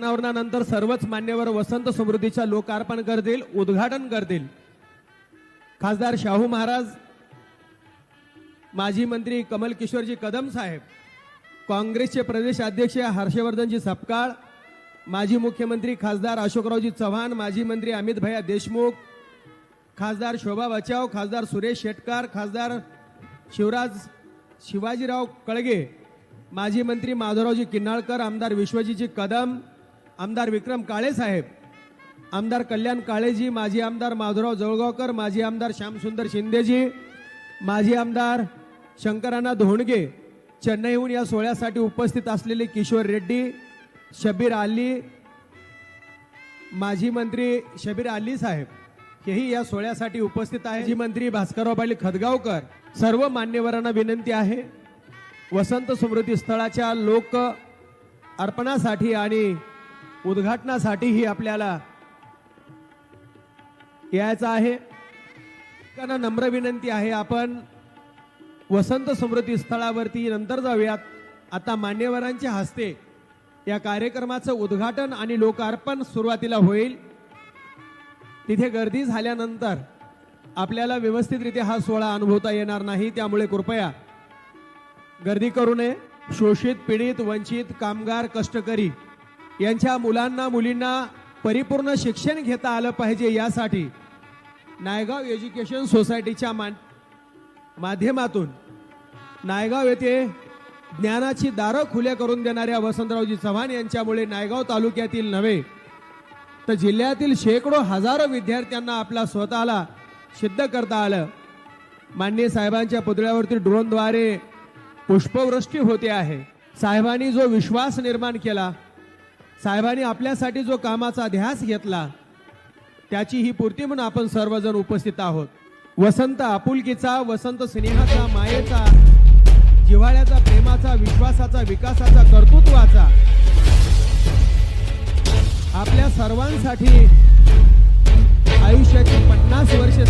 अनावरणानंतर सर्वच मान्यवर वसंत समृद्धीच्या लोकार्पण करतील उद्घाटन करतील. खासदार शाहू महाराज माजी मंत्री कमल किशोरजी कदम साहेब काँग्रेसचे प्रदेश अध्यक्ष हर्षवर्धनजी सपकाळ माजी मुख्यमंत्री खासदार अशोकरावजी चव्हाण माजी मंत्री अमित भैया देशमुख खासदार शोभा बचाव खासदार सुरेश शेटकार खासदार शिवराज शिवाजीराव कळगे माजी मंत्री माधवरावजी किन्नाळकर आमदार विश्वजीजी कदम आमदार विक्रम काळे साहेब आमदार कल्याण काळेजी माजी आमदार माधुराव जळगावकर माजी आमदार श्यामसुंदर शिंदेजी माजी आमदार शंकराना धोंडगे चेन्नईहून या सोहळ्यासाठी उपस्थित असलेले किशोर रेड्डी शबीर आली माजी मंत्री शबीर आली साहेब हेही या सोहळ्यासाठी उपस्थित आहे माजी मंत्री भास्करराव पाटील खदगावकर सर्व मान्यवरांना विनंती आहे. वसंत समृद्धी स्थळाच्या लोक अर्पणासाठी आणि उद्घाटनासाठीही आपल्याला यायचं आहे. त्यांना नम्र विनंती आहे आपण वसंत समृद्धी स्थळावरती नंतर जाऊयात. आता मान्यवरांच्या हस्ते या कार्यक्रमाचं उद्घाटन आणि लोकार्पण सुरुवातीला होईल. तिथे गर्दी झाल्यानंतर आपल्याला व्यवस्थितरित्या हा सोहळा अनुभवता येणार नाही त्यामुळे कृपया गर्दी करू नये. शोषित पीडित वंचित कामगार कष्टकरी यांच्या मुलांना मुलींना परिपूर्ण शिक्षण घेता आलं पाहिजे यासाठी नायगाव एज्युकेशन सोसायटीच्या मान माध्यमातून नायगाव येथे ज्ञानाची दारं खुले करून देणाऱ्या वसंतरावजी चव्हाण यांच्यामुळे नायगाव तालुक्यातील नव्हे तर जिल्ह्यातील शेकडो हजारो विद्यार्थ्यांना आपला स्वतःला सिद्ध करता आलं. मान्य साहेबांच्या पुतळ्यावरती ड्रोनद्वारे पुष्पवृष्टी होते आहे. साहेबांनी जो विश्वास निर्माण केला साहेबांनी आपल्यासाठी जो कामाचा ध्यास घेतला त्याची ही पूर्ती म्हणून आपण सर्वजण उपस्थित आहोत. वसंत आपुलकीचा वसंत स्नेहाचा मायेचा जिव्हाळ्याचा प्रेमाचा विश्वासाचा विकासाचा कर्तृत्वाचा आपल्या सर्वांसाठी आयुष्याची पन्नास वर्षे